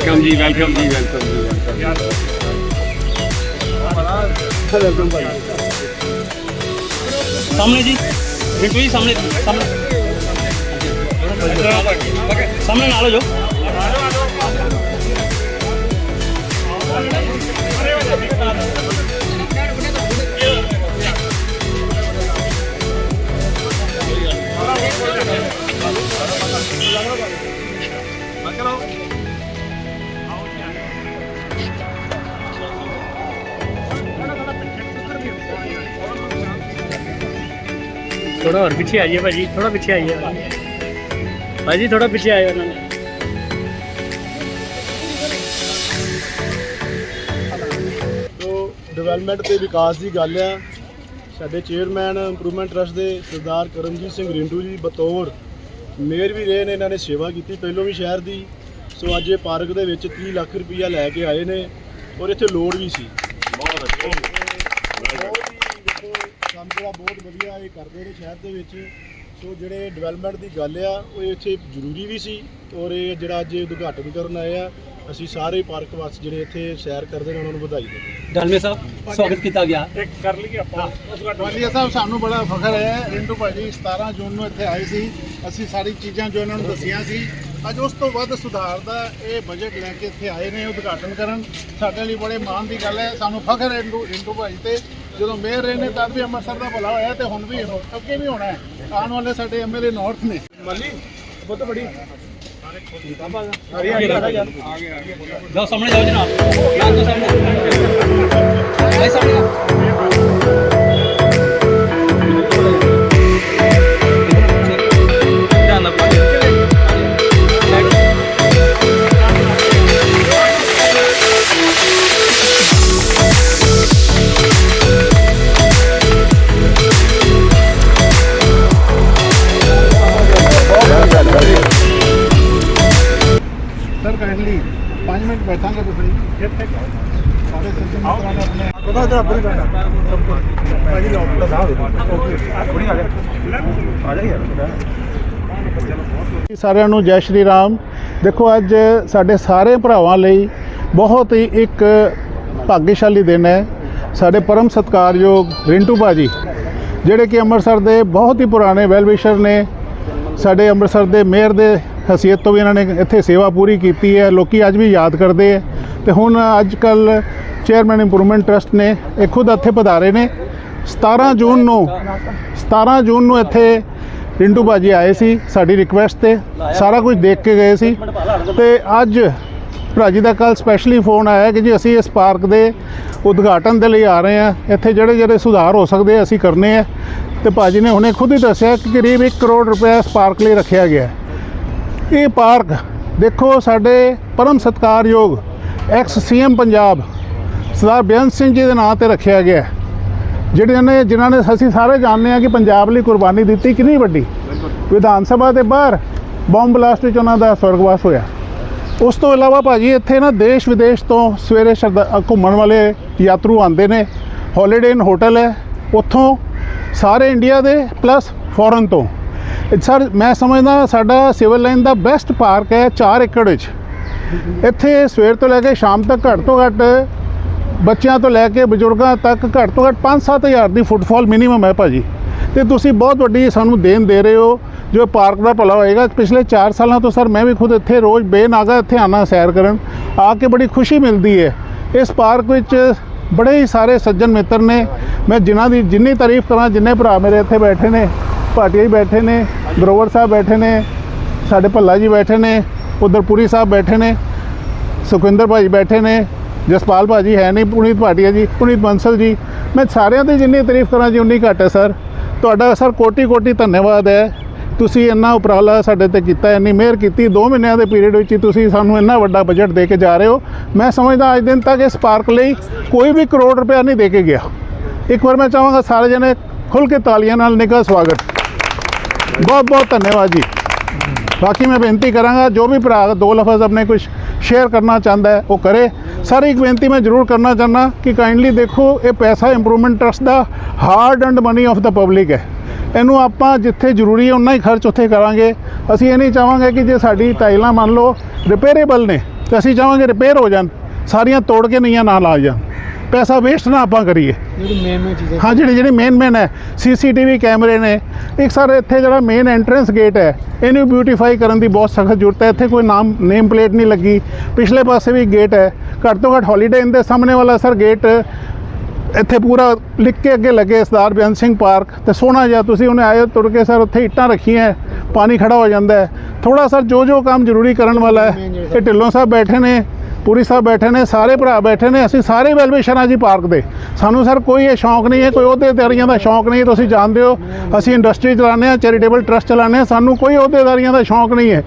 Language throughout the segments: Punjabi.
ਵੈਲਕਮ ਜੀ ਵੈਲਕਮ ਜੀ ਵੈਲਕਮ ਜੀ ਸਾਹਮਣੇ ਜੀ ਰਿੰਟੂ ਜੀ ਸਾਹਮਣੇ ਸਾਹਮਣੇ ਸਾਹਮਣੇ ਨਾਲ ਹੋ ਜਾਓ ਥੋੜਾ ਹੋਰ ਪਿੱਛੇ ਆਈਏ ਭਾਜੀ ਥੋੜਾ ਪਿੱਛੇ ਆਈਏ। ਭਾਜੀ ਥੋੜਾ ਪਿੱਛੇ ਆਇਓ ਉਹਨਾਂ ਨੇ। ਤੋ ਡਿਵੈਲਪਮੈਂਟ ਤੇ ਵਿਕਾਸ ਦੀ ਗੱਲ ਆ। ਸਾਡੇ ਚੇਅਰਮੈਨ ਇੰਪਰੂਵਮੈਂਟ ਟਰਸਟ ਦੇ ਸਰਦਾਰ ਕਰਮਜੀਤ ਸਿੰਘ ਰਿੰਟੂ ਜੀ ਬਤੌਰ ਮੇਅਰ ਵੀ ਰਹੇ ਨੇ ਇਹਨਾਂ ਨੇ ਸੇਵਾ ਕੀਤੀ ਪਹਿਲੋਂ ਵੀ ਸ਼ਹਿਰ ਦੀ। ਸੋ ਅੱਜ ਇਹ ਪਾਰਕ ਦੇ ਵਿੱਚ 30 ਲੱਖ ਰੁਪਈਆ ਲੈ ਕੇ ਆਏ ਨੇ ਔਰ ਇੱਥੇ ਲੋੜ ਵੀ ਸੀ। ਬਹੁਤ ਦੇਖੋ ਕੰਮ ਜਿਹੜਾ ਬਹੁਤ ਵਧੀਆ ਇਹ ਕਰਦੇ ਨੇ ਸ਼ਹਿਰ ਦੇ ਵਿੱਚ। ਸੋ ਜਿਹੜੇ ਡਿਵੈਲਪਮੈਂਟ ਦੀ ਗੱਲ ਆ ਉਹ ਇੱਥੇ ਜ਼ਰੂਰੀ ਵੀ ਸੀ ਔਰ ਇਹ ਜਿਹੜਾ ਅੱਜ ਉਦਘਾਟਨ ਕਰਨ ਆਏ ਆ ਅਸੀਂ ਸਾਰੇ ਪਾਰਕ ਵਾਸੀ ਜਿਹੜੇ ਇੱਥੇ ਸੈਰ ਕਰਦੇ ਨੇ ਉਹਨਾਂ ਨੂੰ ਵਧਾਈ ਦਿੰਦੇ ਹਾਂ। ਡਾਲਮੇ ਸਾਹਿਬ ਸਵਾਗਤ ਕੀਤਾ ਗਿਆ। ਵਾਲੀਆ ਸਾਹਿਬ ਸਾਨੂੰ ਬੜਾ ਫਖਰ ਹੈ ਰਿੰਟੂ ਭਾਜੀ 17 ਜੂਨ ਨੂੰ ਇੱਥੇ ਆਏ ਸੀ। ਅਸੀਂ ਸਾਰੀ ਚੀਜ਼ਾਂ ਜੋ ਇਹਨਾਂ ਨੂੰ ਦੱਸੀਆਂ ਸੀ ਅੱਜ ਉਸ ਤੋਂ ਵੱਧ ਸੁਧਾਰ ਦਾ ਇਹ ਬਜਟ ਲੈ ਕੇ ਇੱਥੇ ਆਏ ਨੇ ਉਦਘਾਟਨ ਕਰਨ। ਸਾਡੇ ਲਈ ਬੜੇ ਮਾਣ ਦੀ ਗੱਲ ਹੈ। ਸਾਨੂੰ ਫਖਰ ਹੈ ਰਿੰਟੂ ਭਾਜੀ ਤੇ। ਜਦੋਂ ਮੇਅਰ ਰਹੇ ਨੇ ਤਦ ਵੀ ਅੰਮ੍ਰਿਤਸਰ ਦਾ ਭਲਾ ਹੋਇਆ ਤੇ ਹੁਣ ਵੀ ਹੋ- ਅੱਗੇ ਵੀ ਹੋਣਾ ਹੈ। ਆਉਣ ਵਾਲੇ ਸਾਡੇ ਐਮਐਲਏ ਨਾਰਥ ਨੇ। ਜਾਓ ਸਾਹਮਣੇ ਜਾਓ ਜਨਾਬ। ਯਾਰ ਤੋਂ ਸਾਹਮਣੇ। ਆਏ ਸਾਹਮਣੇ ਆਓ। ਸਰ ਕਾਈਂਡਲੀ 5 ਮਿੰਟ ਬੈਠਾਂਗੇ ਤੁਸੀਂ ਇੱਥੇ ਸਾਰੇ ਭਾਜੀ ਥੋੜੀ ਆ ਆ ਜਾ ਯਾਰ ਸਾਰਿਆਂ ਨੂੰ ਜੈ ਸ਼੍ਰੀ ਰਾਮ ਦੇਖੋ ਅੱਜ ਸਾਡੇ ਸਾਰੇ ਭਰਾਵਾਂ ਲਈ ਬਹੁਤ ਹੀ ਇੱਕ ਭਾਗਿਆਸ਼ਾਲੀ ਦਿਨ ਹੈ ਸਾਡੇ ਪਰਮ ਸਤਿਕਾਰਯੋਗ ਰਿੰਟੂ ਭਾਜੀ ਜਿਹੜੇ ਕਿ ਅੰਮ੍ਰਿਤਸਰ ਦੇ ਬਹੁਤ ਹੀ ਪੁਰਾਣੇ ਵੈਲਵਿਸ਼ਰ ਨੇ ਸਾਡੇ ਅੰਮ੍ਰਿਤਸਰ ਦੇ ਮੇਅਰ ਦੇ ਹਸੀਅਤ ਤੋਂ ਵੀ ਇਹਨਾਂ ਨੇ ਇੱਥੇ ਸੇਵਾ ਪੂਰੀ ਕੀਤੀ ਹੈ, ਲੋਕੀ ਅੱਜ ਵੀ ਯਾਦ ਕਰਦੇ ਹੈ। ਤੇ ਹੁਣ ਅੱਜ ਕੱਲ ਚੇਅਰਮੈਨ ਇੰਪਰੂਵਮੈਂਟ ਟਰਸਟ ਨੇ ਇਹ ਖੁਦ ਇੱਥੇ ਪਧਾਰੇ ਨੇ। 17 ਜੂਨ ਨੂੰ 17 ਜੂਨ ਨੂੰ ਇੱਥੇ ਰਿੰਟੂ ਬਾਜੀ ਆਏ ਸੀ ਸਾਡੀ ਰਿਕੁਐਸਟ ਤੇ, ਸਾਰਾ ਕੁਝ ਦੇਖ ਕੇ ਗਏ ਸੀ। ਤੇ ਅੱਜ ਭਰਾਜੀ ਦਾ ਕੱਲ ਸਪੈਸ਼ਲੀ ਫੋਨ ਆਇਆ ਕਿ ਜੀ ਅਸੀਂ ਇਸ ਪਾਰਕ ਦੇ ਉਦਘਾਟਨ ਦੇ ਲਈ ਆ ਰਹੇ ਹਾਂ। ਇੱਥੇ ਜਿਹੜੇ ਜਿਹੜੇ ਸੁਧਾਰ ਹੋ ਸਕਦੇ ਆ, ਅਸੀਂ ਕਰਨੇ ਆ। ਤੇ ਭਾਜੀ ਨੇ ਹੁਣੇ ਖੁਦ ਹੀ ਦੱਸਿਆ ਕਿ ਕਰੀਬ 1 ਕਰੋੜ ਰੁਪਏ ਇਸ ਪਾਰਕ ਲਈ ਰੱਖਿਆ ਗਿਆ ਹੈ। ਇਹ ਪਾਰਕ ਦੇਖੋ ਸਾਡੇ ਪਰਮ ਸਤਿਕਾਰਯੋਗ ਐਕਸ ਸੀਐਮ ਪੰਜਾਬ ਸਰਦਾਰ ਬੇਅੰਤ ਸਿੰਘ ਜੀ ਦੇ ਨਾਂ ਤੇ ਰੱਖਿਆ ਗਿਆ। ਜਿਹੜੇ ਨੇ ਜਿਨ੍ਹਾਂ ਨੇ ਅਸੀਂ ਸਾਰੇ ਜਾਣਦੇ ਹਾਂ ਕਿ ਪੰਜਾਬ ਲਈ ਕੁਰਬਾਨੀ ਦਿੱਤੀ ਕਿੰਨੀ ਵੱਡੀ? ਵਿਧਾਨ ਸਭਾ ਦੇ ਬਾਹਰ ਬੰਬ ਬਲਾਸਟ ਵਿੱਚ ਉਹਨਾਂ ਦਾ ਸਵਰਗਵਾਸ ਹੋਇਆ। ਉਸ ਤੋਂ ਇਲਾਵਾ ਭਾਜੀ ਇੱਥੇ ਨਾ ਦੇਸ਼ ਵਿਦੇਸ਼ ਤੋਂ ਸਵੇਰੇ ਘੁੰਮਣ ਵਾਲੇ ਯਾਤਰੂ ਆਉਂਦੇ ਨੇ। ਹੌਲੀਡੇ ਇਨ ਹੋਟਲ ਹੈ। ਉੱਥੋਂ ਸਾਰੇ ਇੰਡੀਆ ਦੇ ਪਲੱਸ ਫੋਰਨ ਤੋਂ। ਸਰ, ਮੈਂ ਸਮਝਦਾ ਸਾਡਾ ਸਿਵਲ ਲਾਈਨ ਦਾ ਬੈਸਟ ਪਾਰਕ ਹੈ 4 ਏਕੜ ਵਿੱਚ। ਇੱਥੇ ਸਵੇਰ ਤੋਂ ਲੈ ਕੇ ਸ਼ਾਮ ਤੱਕ ਘੱਟ ਤੋਂ ਘੱਟ ਬੱਚਿਆਂ ਤੋਂ ਲੈ ਕੇ ਬਜ਼ੁਰਗਾਂ ਤੱਕ ਘੱਟ ਤੋਂ ਘੱਟ 5-7 ਹਜ਼ਾਰ ਦੀ ਫੁੱਟਫਾਲ ਮਿਨੀਮਮ ਹੈ ਭਾਜੀ। ਤੇ ਤੁਸੀਂ ਬਹੁਤ ਵੱਡੀ ਸਾਨੂੰ ਦੇਣ ਦੇ ਰਹੇ ਹੋ, ਜੋ ਪਾਰਕ ਦਾ ਭਲਾ ਹੋਏਗਾ। ਪਿਛਲੇ 4 ਸਾਲਾਂ ਤੋਂ ਸਰ, ਮੈਂ ਵੀ ਖੁਦ ਇੱਥੇ ਰੋਜ਼ ਬੇਨਾਗਾ ਇੱਥੇ ਆਣਾ ਸੈਰ ਕਰਨ। ਆ ਕੇ ਬੜੀ ਖੁਸ਼ੀ ਮਿਲਦੀ ਹੈ। ਇਸ ਪਾਰਕ ਵਿੱਚ ਬੜੇ ਹੀ ਸਾਰੇ ਸੱਜਣ ਮਿੱਤਰ ਨੇ। ਮੈਂ ਜਿਨ੍ਹਾਂ ਦੀ ਜਿੰਨੀ ਤਾਰੀਫ ਕਰਾਂ, ਜਿੰਨੇ ਭਰਾ ਮੇਰੇ ਇੱਥੇ ਬੈਠੇ ਨੇ, ਭਾਟੀਆ ਹੀ ਬੈਠੇ ਨੇ ਗਰੋਵਰ ਸਾਹਿਬ ਬੈਠੇ ਨੇ, ਸਾਡੇ ਭੱਲਾ ਜੀ ਬੈਠੇ ਨੇ ਉਧਰ ਪੁਰੀ ਸਾਹਿਬ ਬੈਠੇ ਨੇ, ਸੁਖਵਿੰਦਰ ਭਾਜੀ ਬੈਠੇ ਨੇ, ਜਸਪਾਲ ਭਾਜੀ ਹੈ ਨਹੀਂ, ਪੁਨੀਤ ਭਾਟੀਆ ਜੀ, ਪੁਨੀਤ ਬੰਸਲ ਜੀ। ਮੈਂ ਸਾਰਿਆਂ ਦੀ ਜਿੰਨੀ ਤਾਰੀਫ ਕਰਾਂ ਜੀ, ਉਨੀ ਘੱਟ ਹੈ, ਸਰ। ਤੁਹਾਡਾ ਸਰ ਕੋਟੀ ਕੋਟੀ ਧੰਨਵਾਦ ਹੈ। ਤੁਸੀਂ ਇੰਨਾ ਉਪਰਾਲਾ ਸਾਡੇ ਤੇ ਕੀਤਾ, ਇੰਨੀ ਮਿਹਰ ਕੀਤੀ। 2 ਮਹੀਨਿਆਂ ਦੇ ਪੀਰੀਅਡ ਵਿੱਚ ਹੀ ਤੁਸੀਂ ਸਾਨੂੰ ਇੰਨਾ ਵੱਡਾ ਬਜਟ ਦੇ ਕੇ ਜਾ ਰਹੇ ਹੋ। ਮੈਂ ਸਮਝਦਾ ਅੱਜ ਦਿਨ ਤੱਕ ਇਸ ਪਾਰਕ ਲਈ ਕੋਈ ਵੀ ਕਰੋੜ ਰੁਪਇਆ ਨਹੀਂ ਦੇ ਕੇ ਗਿਆ। ਇੱਕ ਵਾਰ ਮੈਂ ਚਾਹਾਂਗਾ ਸਾਰੇ ਜਣੇ ਖੁੱਲ ਕੇ ਤਾਲੀਆਂ ਨਾਲ ਨਿੱਘਾ ਸਵਾਗਤ। ਬਹੁਤ ਬਹੁਤ ਧੰਨਵਾਦ ਜੀ। ਬਾਕੀ ਮੈਂ ਬੇਨਤੀ ਕਰਾਂਗਾ, ਜੋ ਵੀ ਭਰਾ ਦੋ ਲਫ਼ਜ਼ ਆਪਣੇ ਕੁਝ ਸ਼ੇਅਰ ਕਰਨਾ ਚਾਹੁੰਦਾ ਹੈ, ਉਹ ਕਰੇ। ਸਰ ਇੱਕ ਬੇਨਤੀ ਮੈਂ ਜ਼ਰੂਰ ਕਰਨਾ ਚਾਹੁੰਦਾ ਕਿ ਕਾਈਂਡਲੀ ਦੇਖੋ, ਇਹ ਪੈਸਾ ਇੰਪਰੂਵਮੈਂਟ ਟਰਸਟ ਦਾ ਹਾਰਡ ਐਂਡ ਮਨੀ ਆਫ ਦਾ ਪਬਲਿਕ ਹੈ। ਇਹਨੂੰ ਆਪਾਂ ਜਿੱਥੇ ਜ਼ਰੂਰੀ ਹੈ ਉਨਾ ਹੀ ਖਰਚ ਉੱਥੇ ਕਰਾਂਗੇ। ਅਸੀਂ ਇਹ ਨਹੀਂ ਚਾਹਾਂਗੇ ਕਿ ਜੇ ਸਾਡੀ ਟਾਈਲਾਂ ਮੰਨ ਲਓ ਰਿਪੇਅਰੇਬਲ ਨੇ, ਤੇ ਅਸੀਂ ਚਾਹਾਂਗੇ ਰਿਪੇਅਰ ਹੋ ਜਾਣ, ਸਾਰੀਆਂ ਤੋੜ ਕੇ ਨਈਆਂ ਨਾ ਲਾ ਜਾਣ। ਪੈਸਾ ਵੇਸਟ ਨਾ ਆਪਾਂ ਕਰੀਏ। ਜਿਹੜੀ ਮੇਨ ਮੇਨ ਚੀਜ਼ਾਂ ਹਾਂ ਜਿਹੜੇ ਜਿਹੜੇ ਮੇਨ ਮੇਨ ਹੈ। ਸੀਸੀਟੀਵੀ ਕੈਮਰੇ ਨੇ। ਇੱਕ ਸਰ ਇੱਥੇ ਜਿਹੜਾ ਮੇਨ ਐਂਟਰੈਂਸ ਗੇਟ ਹੈ ਇਹਨੂੰ ਬਿਊਟੀਫਾਈ ਕਰਨ ਦੀ ਬਹੁਤ ਸਖਤ ਜ਼ਰੂਰਤ ਹੈ। ਇੱਥੇ ਕੋਈ ਨਾਮ ਨੇਮ ਪਲੇਟ ਨਹੀਂ ਲੱਗੀ। ਪਿਛਲੇ ਪਾਸੇ ਵੀ ਗੇਟ ਹੈ। ਘੱਟ ਤੋਂ ਘੱਟ ਹੌਲੀਡੇ ਇਨ ਦੇ ਸਾਹਮਣੇ ਵਾਲਾ ਸਰ ਗੇਟ ਇੱਥੇ ਪੂਰਾ ਲਿਖ ਕੇ ਅੱਗੇ ਲੱਗੇ ਸਰਦਾਰ ਬੇਅੰਤ ਸਿੰਘ ਪਾਰਕ। ਤੇ ਸੋਹਣਾ ਜਿਹਾ ਤੁਸੀਂ ਉਹਨੇ ਆਏ ਤੁਰ ਕੇ ਸਰ ਉੱਥੇ ਇੱਟਾਂ ਰੱਖੀਆਂ ਪਾਣੀ ਖੜਾ ਹੋ ਜਾਂਦਾ ਹੈ। ਥੋੜਾ ਸਰ ਜੋ ਜੋ ਕੰਮ ਜ਼ਰੂਰੀ ਕਰਨ ਵਾਲਾ ਹੈ। ਇਹ ਢਿੱਲੋਂ ਸਾਹਿਬ ਬੈਠੇ ਨੇ। ਪੂਰੀ ਸਾਹਿਬ ਬੈਠੇ ਨੇ ਸਾਰੇ ਭਰਾ ਬੈਠੇ ਨੇ ਅਸੀਂ ਸਾਰੇ ਵੈਲਵਿਸ਼ਰ ਹਾਂ ਜੀ ਪਾਰਕ ਦੇ। ਸਾਨੂੰ ਸਰ ਕੋਈ ਇਹ ਸ਼ੌਂਕ ਨਹੀਂ ਹੈ ਕੋਈ ਅਹੁਦੇਦਾਰੀਆਂ ਦਾ ਸ਼ੌਂਕ ਨਹੀਂ ਹੈ ਤੁਸੀਂ ਜਾਣਦੇ ਹੋ ਅਸੀਂ ਇੰਡਸਟਰੀ ਚਲਾਉਂਦੇ ਹਾਂ ਚੈਰੀਟੇਬਲ ਟਰਸਟ ਚਲਾਉਂਦੇ ਹਾਂ ਸਾਨੂੰ ਕੋਈ ਅਹੁਦੇਦਾਰੀਆਂ ਦਾ ਸ਼ੌਂਕ ਨਹੀਂ ਹੈ।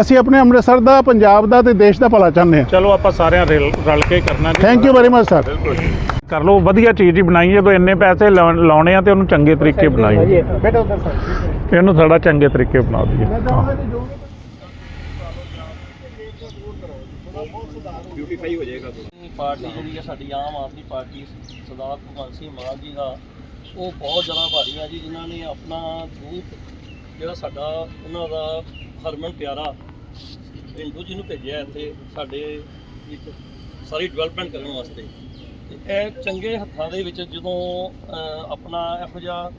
ਅਸੀਂ ਆਪਣੇ ਅੰਮ੍ਰਿਤਸਰ ਦਾ ਪੰਜਾਬ ਦਾ ਤੇ ਦੇਸ਼ ਦਾ ਭਲਾ ਚਾਹੁੰਦੇ ਹਾਂ। ਚਲੋ ਆਪਾਂ ਸਾਰਿਆਂ ਰਲ ਰਲ ਕੇ ਕਰਨਾ ਜੀ। Thank you very much sir ਕਰ ਲਓ ਵਧੀਆ ਚੀਜ਼ ਹੀ ਬਣਾਈ ਜਦੋਂ ਇੰਨੇ ਪੈਸੇ ਲਾਉਣ- ਲਾਉਣੇ ਆ ਤੇ ਉਹਨੂੰ ਚੰਗੇ ਤਰੀਕੇ ਬਣਾਈਏ ਇਹਨੂੰ ਥੋੜਾ ਚੰਗੇ ਤਰੀਕੇ ਬਣਾ ਦਈਏ। ਹਾਂ ਬਿਊਟੀਫਾਈ ਹੋ ਜਾਏਗਾ ਪਾਰਟੀ ਜਿਹੜੀ ਹੈ ਸਾਡੀ ਆਮ ਆਦਮੀ ਪਾਰਟੀ, ਸਰਦਾਰ ਭਗਵੰਤ ਸਿੰਘ ਮਾਨ ਜੀ ਦਾ, ਉਹ ਬਹੁਤ ਜ਼ਿਆਦਾ ਭਾਰੀ ਆ ਜੀ, ਜਿਨ੍ਹਾਂ ਨੇ ਆਪਣਾ ਦੂਤ ਜਿਹੜਾ ਸਾਡਾ, ਉਹਨਾਂ ਦਾ ਹਰਮਨ ਪਿਆਰਾ ਪਿੰਡੂ ਜੀ ਨੂੰ ਭੇਜਿਆ ਇੱਥੇ, ਸਾਡੇ ਇੱਕ ਸਾਰੀ ਡਿਵੈਲਪਮੈਂਟ ਕਰਨ ਵਾਸਤੇ। ਤੇ ਇਹ ਚੰਗੇ ਹੱਥਾਂ ਦੇ ਵਿੱਚ ਜਦੋਂ ਆਪਣਾ ਇਹੋ ਜਿਹਾ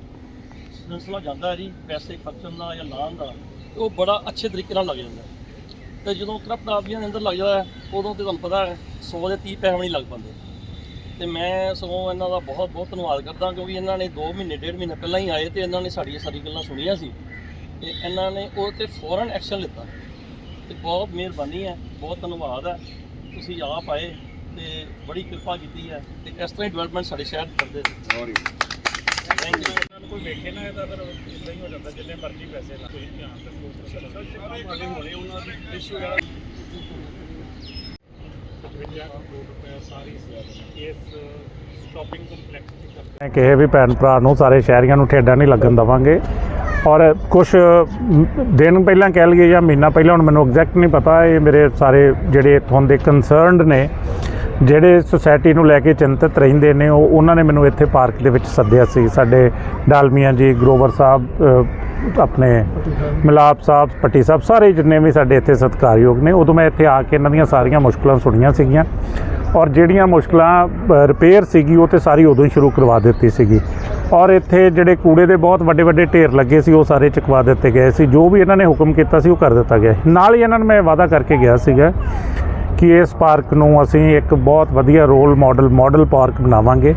ਸਿਲਸਿਲਾ ਜਾਂਦਾ ਜੀ, ਪੈਸੇ ਖਰਚਣ ਦਾ ਜਾਂ ਲਾਉਣ ਦਾ ਉਹ ਬੜਾ ਅੱਛੇ ਤਰੀਕੇ ਨਾਲ ਲੱਗ ਜਾਂਦਾ ਤੇ ਜਦੋਂ ਕਰਪਟ ਆਦਮੀਆਂ ਦੇ ਅੰਦਰ ਲੱਗ ਜਾਂਦਾ ਉਦੋਂ ਤੇ ਤੁਹਾਨੂੰ ਪਤਾ ਹੈ 100 ਦੇ 30 ਪੈਸੇ ਵੀ ਨਹੀਂ ਲੱਗ ਪਾਉਂਦੇ। ਤੇ ਮੈਂ ਸਗੋਂ ਇਹਨਾਂ ਦਾ ਬਹੁਤ ਬਹੁਤ ਧੰਨਵਾਦ ਕਰਦਾ, ਕਿਉਂਕਿ ਇਹਨਾਂ ਨੇ 2 ਮਹੀਨੇ, ਡੇਢ ਮਹੀਨੇ ਪਹਿਲਾਂ ਹੀ ਆਏ ਤੇ ਇਹਨਾਂ ਨੇ ਸਾਡੀਆਂ ਸਾਰੀ ਗੱਲਾਂ ਸੁਣੀਆਂ ਸੀ। ਤੇ ਇਹਨਾਂ ਨੇ ਉਹ ਤੇ ਫੌਰਨ ਐਕਸ਼ਨ ਲਿੱਤਾ। ਤੇ ਬਹੁਤ ਮਿਹਰਬਾਨੀ ਹੈ, ਬਹੁਤ ਧੰਨਵਾਦ ਹੈ। ਤੁਸੀਂ ਆਪ ਆਏ ਤੇ ਬੜੀ ਕਿਰਪਾ ਕੀਤੀ ਹੈ ਤੇ ਇਸ ਤਰ੍ਹਾਂ ਹੀ ਡਿਵੈਲਪਮੈਂਟ ਸਾਡੇ ਸ਼ਹਿਰ ਕਰਦੇ ਸੌਰੀ ਥੈਂਕ ਯੂ ਕੋਈ ਵੇਖੇ ਨਾ ਇਹਦਾ ਫਿਰ ਇਦਾਂ ਹੀ ਹੋ ਜਾਂਦਾ ਜਿੰਨੇ ਮਰਜ਼ੀ ਪੈਸੇ ਲਾ ਤੁਸੀਂ ਧਿਆਨ ਰੱਖੋ ਹੋਣੇ ਉਹਨਾਂ ਦੀ ਇਸ਼ੂ ਵਗੈਰਾ ਮੈਂ ਕਹੇ ਵੀ ਭੈਣ ਭਰਾ ਨੂੰ ਸਾਰੇ ਸ਼ਹਿਰੀਆਂ ਨੂੰ ਠੇਡਾ ਨਹੀਂ ਲੱਗਣ ਦਵਾਂਗੇ। ਔਰ ਕੁਝ ਦਿਨ ਪਹਿਲਾਂ ਕਹਿ ਲਈਏ ਜਾਂ ਮਹੀਨਾ ਪਹਿਲਾਂ, ਹੁਣ ਮੈਨੂੰ ਐਗਜ਼ੈਕਟ ਨਹੀਂ ਪਤਾ, ਇਹ ਮੇਰੇ ਸਾਰੇ ਜਿਹੜੇ ਇੱਥੋਂ ਦੇ ਕੰਸਰਨਡ ਨੇ ਜਿਹੜੇ ਸੁਸਾਇਟੀ ਨੂੰ ਲੈ ਕੇ ਚਿੰਤਤ ਰਹਿੰਦੇ ਨੇ, ਉਹ ਉਹਨਾਂ ਨੇ ਮੈਨੂੰ ਇੱਥੇ ਪਾਰਕ ਦੇ ਵਿੱਚ ਸੱਦਿਆ ਸੀ। ਸਾਡੇ ਡਾਲਮੀਆਂ ਜੀ, ਗਰੋਵਰ ਸਾਹਿਬ ਆਪਣੇ ਮਿਲਾਪ ਸਾਹਿਬ, ਪੱਟੀ ਸਾਹਿਬ, ਸਾਰੇ ਜਿੰਨੇ ਵੀ ਸਾਡੇ ਇੱਥੇ ਸਤਿਕਾਰਯੋਗ ਨੇ, ਉਦੋਂ ਮੈਂ ਇੱਥੇ ਆ ਕੇ ਇਹਨਾਂ ਦੀਆਂ ਸਾਰੀਆਂ ਮੁਸ਼ਕਲਾਂ ਸੁਣੀਆਂ ਸੀਗੀਆਂ। ਔਰ ਜਿਹੜੀਆਂ ਮੁਸ਼ਕਲਾਂ ਰਿਪੇਅਰ ਸੀਗੀ, ਉਹ ਤੇ ਸਾਰੀ ਉਦੋਂ ਹੀ ਸ਼ੁਰੂ ਕਰਵਾ ਦਿੱਤੀ ਸੀਗੀ। ਔਰ ਇੱਥੇ ਜਿਹੜੇ ਕੂੜੇ ਦੇ ਬਹੁਤ ਵੱਡੇ ਵੱਡੇ ਢੇਰ ਲੱਗੇ ਸੀ, ਉਹ ਸਾਰੇ ਚੁਕਵਾ ਦਿੱਤੇ ਗਏ ਸੀ। ਜੋ ਵੀ ਇਹਨਾਂ ਨੇ ਹੁਕਮ ਕੀਤਾ ਸੀ, ਉਹ ਕਰ ਦਿੱਤਾ ਗਿਆ ਨਾਲ ਹੀ ਇਹਨਾਂ ਨੂੰ ਮੈਂ ਵਾਅਦਾ ਕਰਕੇ ਗਿਆ ਸੀਗਾ ਕਿ ਇਸ ਪਾਰਕ ਨੂੰ ਅਸੀਂ ਇੱਕ ਬਹੁਤ ਵਧੀਆ ਰੋਲ ਮਾਡਲ ਮਾਡਲ ਪਾਰਕ ਬਣਾਵਾਂਗੇ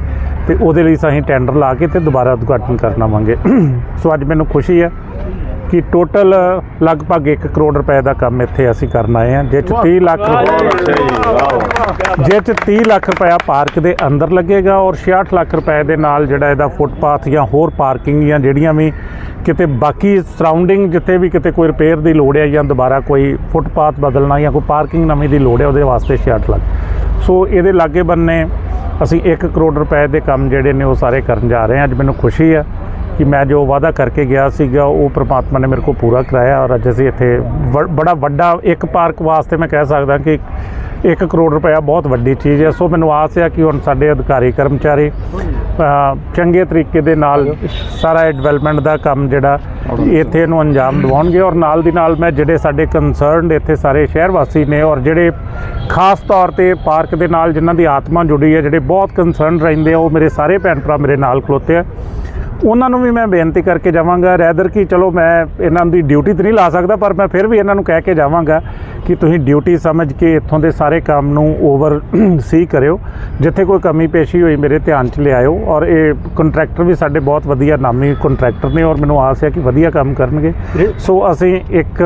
ਤੇ ਉਹਦੇ ਲਈ ਅਸੀਂ ਟੈਂਡਰ ਲਾ ਕੇ ਤੇ ਦੁਬਾਰਾ ਉਦਘਾਟਨ ਕਰਨਾਵਾਂਗੇ ਸੋ ਅੱਜ ਮੈਨੂੰ ਖੁਸ਼ੀ ਹੈ ਕਿ ਟੋਟਲ ਲਗਭਗ 1 ਕਰੋੜ ਰੁਪਏ ਦਾ ਕੰਮ ਇੱਥੇ ਅਸੀਂ ਕਰਨ ਆਏ ਹਾਂ। ਜਿਸ 'ਚ 30 ਲੱਖ ਰੁਪਏ ਜਿਸ 'ਚ 30 ਲੱਖ ਰੁਪਇਆ ਪਾਰਕ ਦੇ ਅੰਦਰ ਲੱਗੇਗਾ ਔਰ 66 ਲੱਖ ਰੁਪਏ ਦੇ ਨਾਲ ਜਿਹੜਾ ਇਹਦਾ ਫੁੱਟਪਾਥ ਜਾਂ ਹੋਰ ਪਾਰਕਿੰਗ ਜਾਂ ਜਿਹੜੀਆਂ ਵੀ ਕਿਤੇ ਬਾਕੀ ਸਰਾਊਂਡਿੰਗ ਜਿੱਥੇ ਵੀ ਕਿਤੇ ਕੋਈ ਰਿਪੇਅਰ ਦੀ ਲੋੜ ਹੈ ਜਾਂ ਦੁਬਾਰਾ ਕੋਈ ਫੁੱਟਪਾਥ ਬਦਲਣਾ ਜਾਂ ਕੋਈ ਪਾਰਕਿੰਗ ਨਵੀਂ ਦੀ ਲੋੜ ਹੈ ਉਹਦੇ ਵਾਸਤੇ 66 ਲੱਖ। ਸੋ ਇਹਦੇ ਲਾਗੇ ਬੰਨੇ ਅਸੀਂ 1 ਕਰੋੜ ਰੁਪਏ ਦੇ ਕੰਮ ਜਿਹੜੇ ਨੇ ਉਹ ਸਾਰੇ ਕਰਨ ਜਾ ਰਹੇ ਹਾਂ। ਅੱਜ ਮੈਨੂੰ ਖੁਸ਼ੀ ਹੈ ਕਿ ਮੈਂ ਜੋ ਵਾਅਦਾ ਕਰਕੇ ਗਿਆ ਸੀਗਾ, ਉਹ ਪ੍ਰਮਾਤਮਾ ਨੇ ਮੇਰੇ ਕੋਲ ਪੂਰਾ ਕਰਾਇਆ ਔਰ ਅੱਜ ਅਸੀਂ ਇੱਥੇ ਵ- ਬੜਾ ਵੱਡਾ ਇੱਕ ਪਾਰਕ ਵਾਸਤੇ ਮੈਂ ਕਹਿ ਸਕਦਾ ਕਿ 1 ਕਰੋੜ ਰੁਪਇਆ ਬਹੁਤ ਵੱਡੀ ਚੀਜ਼ ਹੈ। ਸੋ ਮੈਨੂੰ ਆਸ ਹੈ ਕਿ ਹੁਣ ਸਾਡੇ ਅਧਿਕਾਰੀ, ਕਰਮਚਾਰੀ ਚੰਗੇ ਤਰੀਕੇ ਦੇ ਨਾਲ ਸਾਰਾ ਡਿਵੈਲਪਮੈਂਟ ਦਾ ਕੰਮ ਜਿਹੜਾ ਇੱਥੇ ਇਹਨੂੰ ਅੰਜਾਮ ਦਿਵਾਉਣਗੇ ਔਰ ਨਾਲ ਦੀ ਨਾਲ ਮੈਂ ਜਿਹੜੇ ਸਾਡੇ ਕੰਸਰਨਡ ਇੱਥੇ ਸਾਰੇ ਸ਼ਹਿਰ ਵਾਸੀ ਨੇ ਔਰ ਜਿਹੜੇ ਖਾਸ ਤੌਰ ਤੇ ਪਾਰਕ ਦੇ ਨਾਲ ਜਿਨ੍ਹਾਂ ਦੀ ਆਤਮਾ ਜੁੜੀ ਹੈ, ਜਿਹੜੇ ਬਹੁਤ ਕੰਸਰਨ ਰਹਿੰਦੇ ਆ, ਉਹ ਮੇਰੇ ਸਾਰੇ ਭੈਣ ਭਰਾ ਮੇਰੇ ਨਾਲ ਖਲੋਤੇ ਆ। ਉਹਨਾਂ ਨੂੰ ਵੀ ਮੈਂ ਬੇਨਤੀ ਕਰਕੇ ਜਾਵਾਂਗਾ। ਰੈਦਰ ਕਿ ਚਲੋ ਮੈਂ ਇਹਨਾਂ ਦੀ ਡਿਊਟੀ ਤੇ ਨਹੀਂ ਲਾ ਸਕਦਾ ਪਰ ਮੈਂ ਫਿਰ ਵੀ ਇਹਨਾਂ ਨੂੰ ਕਹਿ ਕੇ ਜਾਵਾਂਗਾ ਕਿ ਤੁਸੀਂ ਡਿਊਟੀ ਸਮਝ ਕੇ ਇੱਥੋਂ ਦੇ ਸਾਰੇ ਕੰਮ ਨੂੰ ਓਵਰ ਸੀ ਕਰਿਓ। ਜਿੱਥੇ ਕੋਈ ਕਮੀ ਪੇਸ਼ੀ ਹੋਈ ਮੇਰੇ ਧਿਆਨ 'ਚ ਲਿਆਇਓ ਔਰ ਇਹ ਕੰਟਰੈਕਟਰ ਵੀ ਸਾਡੇ ਬਹੁਤ ਵਧੀਆ ਨਾਮੀ ਕੰਟਰੈਕਟਰ ਨੇ ਔਰ ਮੈਨੂੰ ਆਸ ਹੈ ਕਿ ਵਧੀਆ ਕੰਮ ਕਰਨਗੇ। ਸੋ ਅਸੀਂ ਇੱਕ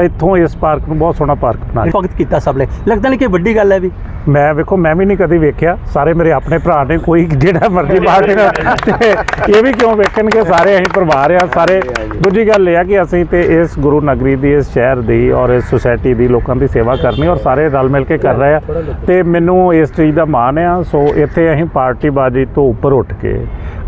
ਇੱਥੋਂ ਇਸ ਪਾਰਕ ਨੂੰ ਬਹੁਤ ਸੋਹਣਾ ਪਾਰਕ ਬਣਾ ਭਗਤ ਕੀਤਾ ਸਭ ਨੇ। ਲੱਗਦਾ ਨਹੀਂ ਕਿ ਵੱਡੀ ਗੱਲ ਹੈ ਵੀ ਮੈਂ ਵੇਖੋ ਮੈਂ ਵੀ ਨਹੀਂ ਕਦੀ ਵੇਖਿਆ। ਸਾਰੇ ਮੇਰੇ ਆਪਣੇ ਭਰਾ ਨੇ ਕੋਈ ਜਿਹੜਾ ਮਰਜ਼ੀ ਪਾਰਟੀ ਤੇ ਇਹ ਵੀ ਕਿਉਂ ਵੇਖਣਗੇ? ਸਾਰੇ ਅਸੀਂ ਪਰਿਵਾਰ ਆ ਸਾਰੇ। ਦੂਜੀ ਗੱਲ ਇਹ ਆ ਕਿ ਅਸੀਂ ਤੇ ਇਸ ਗੁਰੂ ਨਗਰੀ ਦੀ ਇਸ ਸ਼ਹਿਰ ਦੀ ਔਰ ਇਸ ਸੁਸਾਇਟੀ ਦੀ ਲੋਕਾਂ ਦੀ ਸੇਵਾ ਕਰਨੀ ਔਰ ਸਾਰੇ ਰਲ ਮਿਲ ਕੇ ਕਰ ਰਹੇ ਆ। ਤੇ ਮੈਨੂੰ ਇਸ ਚੀਜ਼ ਦਾ ਮਾਣ ਆ ਸੋ ਇੱਥੇ ਅਸੀਂ ਪਾਰਟੀ ਬਾਜੀ ਤੋਂ ਉੱਪਰ ਉੱਠ ਕੇ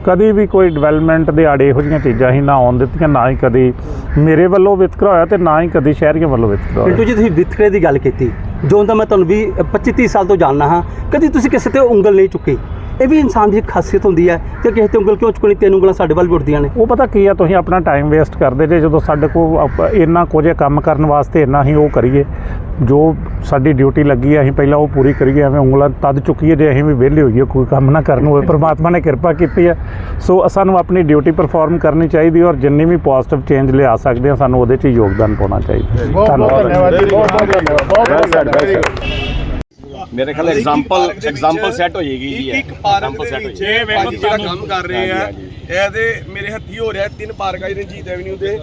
ਕਦੀ ਵੀ ਕੋਈ ਡਿਵੈਲਪਮੈਂਟ ਦੇ ਆੜੇ ਇਹੋ ਜਿਹੀਆਂ ਚੀਜ਼ਾਂ ਹੀ ਨਾ ਆਉਣ ਦਿੱਤੀਆਂ, ਨਾ ਹੀ ਕਦੀ ਮੇਰੇ ਵੱਲੋਂ ਵਿਤਕਰਾ ਹੋਇਆ ਤੇ ਨਾ ਹੀ ਕਦੀ ਸ਼ਹਿਰੀਆਂ ਵੱਲੋਂ ਵਿਤਕਰਾ ਹੋਇਆ। ਪਿੰਟੂ ਜੀ, ਤੁਸੀਂ ਵਿਤਕਰੇ ਦੀ ਗੱਲ ਕੀਤੀ। ਜੋ ਤਾਂ ਮੈਂ ਤੁਹਾਨੂੰ ਵੀ 25 30 ਸਾਲ ਤੋਂ ਜਾਣਨਾ ਹਾਂ, ਕਦੀ ਤੁਸੀਂ ਕਿਸੇ ਤੇ ਉਂਗਲ ਨਹੀਂ ਚੁੱਕੀ। ਇਹ ਵੀ ਇਨਸਾਨ ਦੀ ਇੱਕ ਖਾਸੀਅਤ ਹੁੰਦੀ ਹੈ ਕਿ ਕਿਸੇ ਤੇ ਉਂਗਲ ਕਿਉਂ ਚੁੱਕਣੀ ਤਿੰਨ ਉਂਗਲਾਂ ਸਾਡੇ ਵੱਲ ਵੀ ਉੱਠਦੀਆਂ ਨੇ। ਉਹ ਪਤਾ ਕੀ ਆ ਤੁਸੀਂ ਆਪਣਾ ਟਾਈਮ ਵੇਸਟ ਕਰਦੇ ਜੇ ਜਦੋਂ ਸਾਡੇ ਕੋਲ ਇੰਨਾ ਕੁਝ ਕੰਮ ਕਰਨ ਵਾਸਤੇ ਇੰਨਾ ਹੀ ਉਹ ਕਰੀਏ ਜੋ ਸਾਡੀ ਡਿਊਟੀ ਲੱਗੀ ਹੈ ਅਸੀਂ ਪਹਿਲਾਂ ਉਹ ਪੂਰੀ ਕਰੀਏ ਐਵੇਂ ਉਂਗਲਾਂ ਤਦ ਚੁੱਕੀਏ ਜੇ ਅਸੀਂ ਵੀ ਵਿਹਲੇ ਹੋਈਏ ਕੋਈ ਕੰਮ ਨਾ ਕਰਨ ਹੋਵੇ। ਪ੍ਰਮਾਤਮਾ ਨੇ ਕਿਰਪਾ ਕੀਤੀ ਹੈ ਸੋ ਸਾਨੂੰ ਆਪਣੀ ਡਿਊਟੀ ਪਰਫਾਰਮ ਕਰਨੀ ਚਾਹੀਦੀ ਔਰ ਜਿੰਨੀ ਵੀ ਪੋਜ਼ਿਟਿਵ ਚੇਂਜ ਲਿਆ ਸਕਦੇ ਹਾਂ ਸਾਨੂੰ ਉਹਦੇ 'ਚ ਯੋਗਦਾਨ ਪਾਉਣਾ ਚਾਹੀਦਾ। ਧੰਨਵਾਦ। ਬਹੁਤ ਬਹੁਤ ਧੰਨਵਾਦ। ਬਹੁਤ ਬਹੁਤ ਧੰਨਵਾਦ ਮੇਰੇ ਖਿਆਲ ਐਗਜ਼ਾਮਪਲ ਐਗਜ਼ਾਮਪਲ ਸੈੱਟ ਹੋ ਜਾਏਗੀ ਜੀ ਇੱਕ ਪਾਰਕ ਦੇ ਵਿੱਚ ਭਾਜੀ ਜਿਹੜਾ ਕੰਮ ਕਰ ਰਹੇ ਆ ਇਹਦੇ ਮੇਰੇ ਹੱਥੀ ਹੋ ਰਿਹਾ ਤਿੰਨ ਪਾਰਕਾਂ ਜਿਹੜੇ ਰਣਜੀਤ ਐਵਨਿਊ ਦੇ।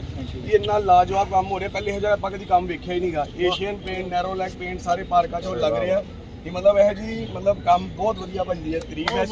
ਇਹ ਇੰਨਾ ਲਾਜਵਾਬ ਕੰਮ ਹੋ ਰਿਹਾ ਪਹਿਲੇ ਇਹੋ ਜਿਹਾ ਆਪਾਂ ਕਦੀ ਕੰਮ ਵੇਖਿਆ ਹੀ ਨਹੀਂਗਾ। Asian paint Nerolac paint ਸਾਰੇ ਪਾਰਕਾਂ 'ਚ ਲੱਗ ਰਿਹਾ। ਇਹ ਮਤਲਬ ਇਹ ਜੀ ਮਤਲਬ ਕੰਮ ਬਹੁਤ ਵਧੀਆ ਭਾਜੀ ਦੀ ਹੈ ਤਰੀਕ ਹੈ।